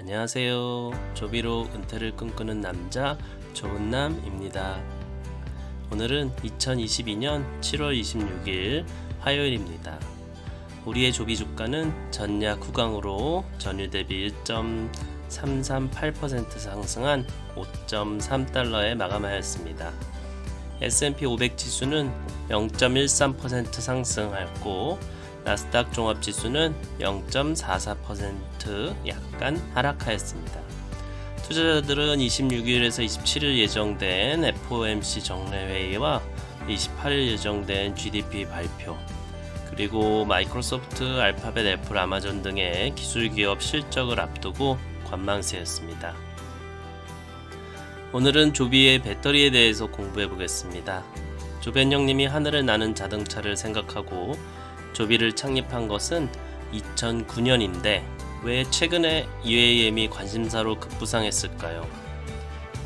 안녕하세요. 조비로 은퇴를 꿈꾸는 남자 조은남입니다. 오늘은 2022년 7월 26일 화요일입니다. 우리의 조비 주가는 전야 9강으로 전일 대비 1.338% 상승한 5.3달러에 마감하였습니다. S&P 500 지수는 0.13% 상승하였고 나스닥 종합 지수는 0.44% 약간 하락하였습니다. 투자자들은 26일에서 27일 예정된 FOMC 정례회의와 28일 예정된 GDP 발표, 그리고 마이크로소프트, 알파벳, 애플, 아마존 등의 기술 기업 실적을 앞두고 관망세였습니다. 오늘은 조비의 배터리에 대해서 공부해 보겠습니다. 조벤 형님이 하늘을 나는 자동차를 생각하고 조비를 창립한 것은 2009년인데 왜 최근에 UAM이 관심사로 급부상했을까요?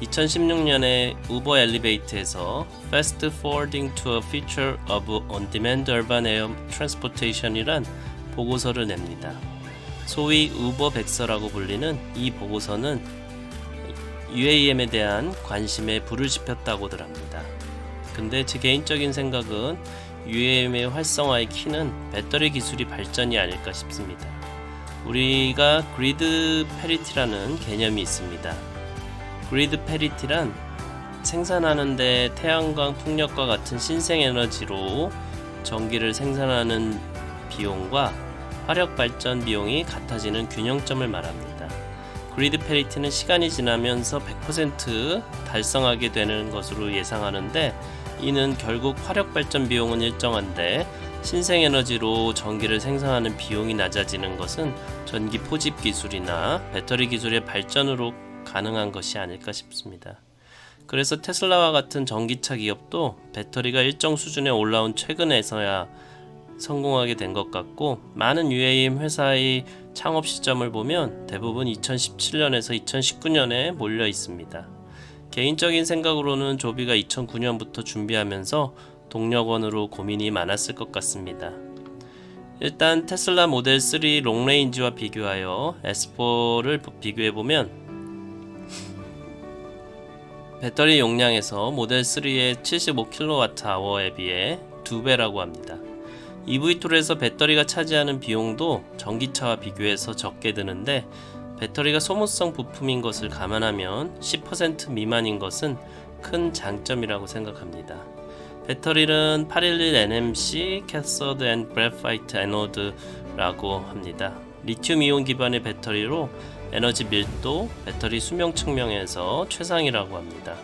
2016년에 우버 엘리베이트에서 Fast Forwarding to a Future of On-Demand Urban Air Transportation이란 보고서를 냅니다. 소위 우버 백서라고 불리는 이 보고서는 UAM에 대한 관심에 불을 지폈다고들 합니다. 근데 제 개인적인 생각은 UAM의 활성화의 키는 배터리 기술이 발전이 아닐까 싶습니다. 우리가 그리드 페리티라는 개념이 있습니다. 그리드 페리티란 생산하는데 태양광 풍력과 같은 신생 에너지로 전기를 생산하는 비용과 화력 발전 비용이 같아지는 균형점을 말합니다. 그리드 페리티는 시간이 지나면서 100% 달성하게 되는 것으로 예상하는데 이는 결국 화력 발전 비용은 일정한데 신생 에너지로 전기를 생산하는 비용이 낮아지는 것은 전기 포집 기술이나 배터리 기술의 발전으로 가능한 것이 아닐까 싶습니다. 그래서 테슬라와 같은 전기차 기업도 배터리가 일정 수준에 올라온 최근에서야 성공하게 된 것 같고 많은 UAM 회사의 창업 시점을 보면 대부분 2017년에서 2019년에 몰려 있습니다. 개인적인 생각으로는 조비가 2009년부터 준비하면서 동력원으로 고민이 많았을 것 같습니다. 일단 테슬라 모델 3 롱레인지와 비교하여 S4를 비교해 보면 배터리 용량에서 모델 3의 75kWh에 비해 2배라고 합니다. EV2에서 배터리가 차지하는 비용도 전기차와 비교해서 적게 드는데 배터리가 소모성 부품인 것을 감안하면 10% 미만인 것은 큰 장점이라고 생각합니다. 배터리는 811 NMC 캐서드 앤 그래파이트 애노드라고 합니다. 리튬 이온 기반의 배터리로 에너지 밀도, 배터리 수명 측면에서 최상이라고 합니다.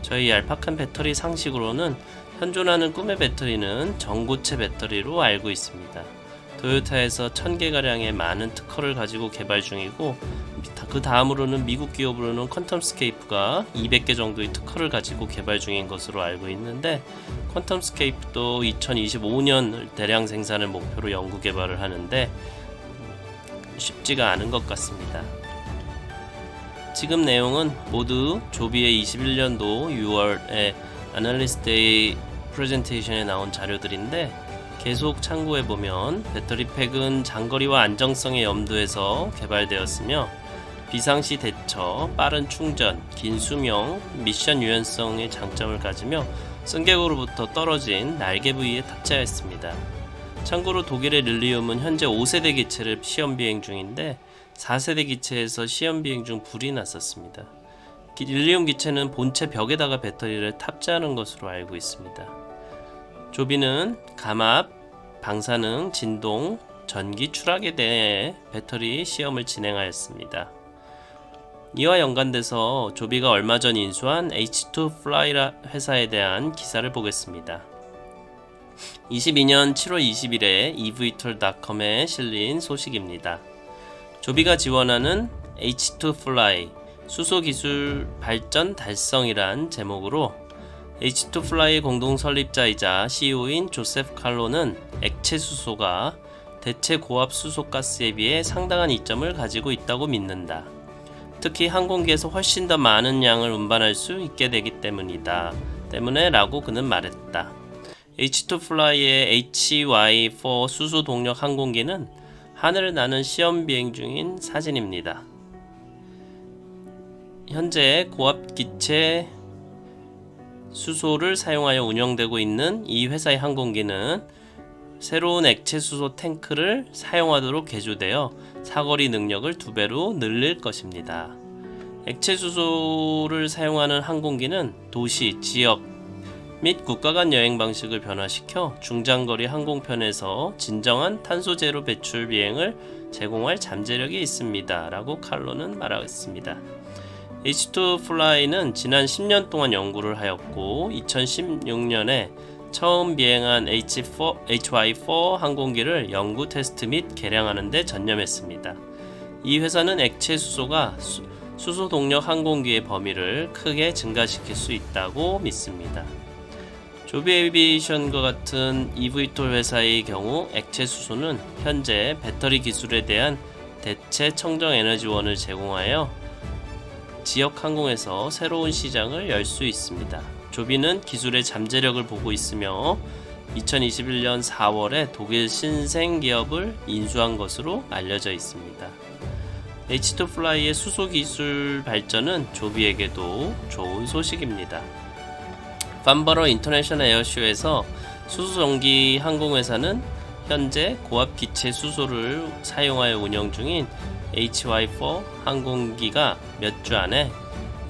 저희 얄팍한 배터리 상식으로는 현존하는 꿈의 배터리는 전고체 배터리로 알고 있습니다. 토요타에서 1000개가량의 많은 특허를 가지고 개발 중이고 그 다음으로는 미국 기업으로는 퀀텀스케이프가 200개 정도의 특허를 가지고 개발 중인 것으로 알고 있는데 퀀텀스케이프도 2025년 대량 생산을 목표로 연구 개발을 하는데 쉽지가 않은 것 같습니다. 지금 내용은 모두 조비의 21년도 6월에 아날리스트데이 프레젠테이션에 나온 자료들인데 계속 참고해 보면 배터리 팩은 장거리와 안정성의 염두에서 개발되었으며 비상시 대처, 빠른 충전, 긴 수명, 미션 유연성의 장점을 가지며 승객으로부터 떨어진 날개 부위에 탑재하였습니다. 참고로 독일의 릴리움은 현재 5세대 기체를 시험 비행 중인데 4세대 기체에서 시험 비행 중 불이 났었습니다. 릴리움 기체는 본체 벽에다가 배터리를 탑재하는 것으로 알고 있습니다. 조비는 감압, 방사능, 진동, 전기 추락에 대해 배터리 시험을 진행하였습니다. 이와 연관돼서 조비가 얼마 전 인수한 H2 플라이라 회사에 대한 기사를 보겠습니다. 22년 7월 20일에 evtool.com에 실린 소식입니다. 조비가 지원하는 H2 플라이 수소 기술 발전 달성이란 제목으로 H2플라이 공동 설립자이자 CEO인 조세프 칼로는 액체 수소가 대체 고압 수소 가스에 비해 상당한 이점을 가지고 있다고 믿는다. 특히 항공기에서 훨씬 더 많은 양을 운반할 수 있게 되기 때문이다. 때문에 라고 그는 말했다. H2플라이의 HY4 수소 동력 항공기는 하늘을 나는 시험 비행 중인 사진입니다. 현재 고압 기체 수소를 사용하여 운영되고 있는 이 회사의 항공기는 새로운 액체 수소 탱크를 사용하도록 개조되어 사거리 능력을 두 배로 늘릴 것입니다. 액체 수소를 사용하는 항공기는 도시, 지역 및 국가 간 여행 방식을 변화시켜 중장거리 항공편에서 진정한 탄소 제로 배출 비행을 제공할 잠재력이 있습니다. 라고 칼로는 말하였습니다. H2 플라이는 지난 10년 동안 연구를 하였고 2016년에 처음 비행한 H4, HY4 항공기를 연구 테스트 및 개량하는 데 전념했습니다. 이 회사는 액체 수소가 수, 수소 동력 항공기의 범위를 크게 증가시킬 수 있다고 믿습니다. 조비 에비에이션과 같은 EV톨 회사의 경우 액체 수소는 현재 배터리 기술에 대한 대체 청정 에너지원을 제공하여 지역 항공에서 새로운 시장을 열 수 있습니다. 조비는 기술의 잠재력을 보고 있으며 2021년 4월에 독일 신생 기업을 인수한 것으로 알려져 있습니다. H2 플라이의 수소 기술 발전은 조비에게도 좋은 소식입니다. 판버러 인터내셔널 에어쇼에서 수소전기 항공회사는 현재 고압 기체 수소를 사용하여 운영 중인 HY4 항공기가 몇 주 안에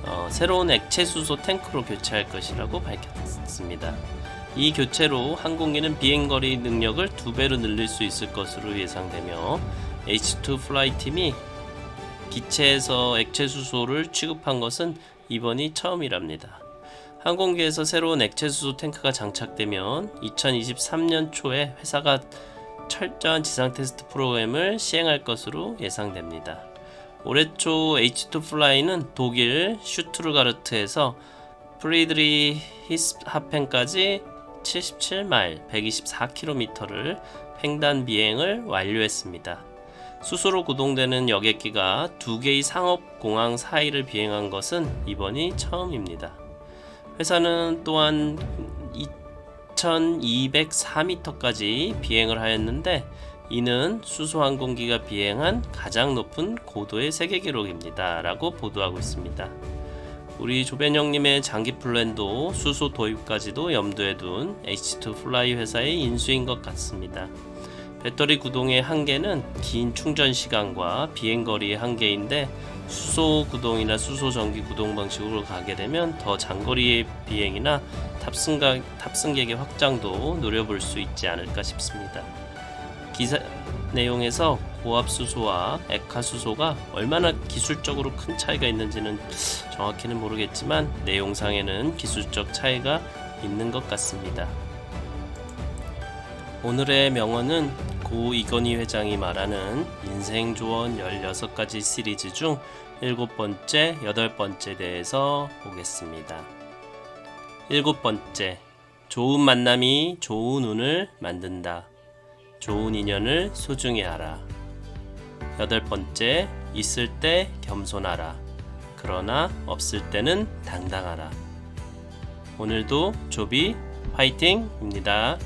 어, 새로운 액체 수소 탱크로 교체할 것이라고 밝혔습니다. 이 교체로 항공기는 비행거리 능력을 두 배로 늘릴 수 있을 것으로 예상되며 H2 플라이 팀이 기체에서 액체 수소를 취급한 것은 이번이 처음이랍니다. 항공기에서 새로운 액체 수소 탱크가 장착되면 2023년 초에 회사가 철저한 지상 테스트 프로그램을 시행할 것으로 예상됩니다. 올해 초 H2 플라이는 독일 슈투르가르트에서 프리드리 히스하펜까지 77마일 124km를 횡단 비행을 완료했습니다. 수소로 구동되는 여객기가 두 개의 상업 공항 사이를 비행한 것은 이번이 처음입니다. 회사는 또한 2204m까지 비행을 하였는데 이는 수소 항공기가 비행한 가장 높은 고도의 세계 기록입니다. 라고 보도하고 있습니다. 우리 조변형님의 장기 플랜도 수소 도입까지도 염두에 둔 H2 플라이 회사의 인수인 것 같습니다. 배터리 구동의 한계는 긴 충전 시간과 비행 거리의 한계인데 수소 구동이나 수소 전기 구동 방식으로 가게 되면 더 장거리의 비행이나 탑승가, 탑승객의 확장도 노려볼 수 있지 않을까 싶습니다. 기사 내용에서 고압 수소와 액화 수소가 얼마나 기술적으로 큰 차이가 있는지는 정확히는 모르겠지만 내용상에는 기술적 차이가 있는 것 같습니다. 오늘의 명언은 고 이건희 회장이 말하는 인생 조언 16가지 시리즈 중 일곱 번째, 여덟 번째 대해서 보겠습니다. 일곱 번째, 좋은 만남이 좋은 운을 만든다. 좋은 인연을 소중히 하라. 여덟 번째, 있을 때 겸손하라. 그러나 없을 때는 당당하라. 오늘도 조비 화이팅입니다.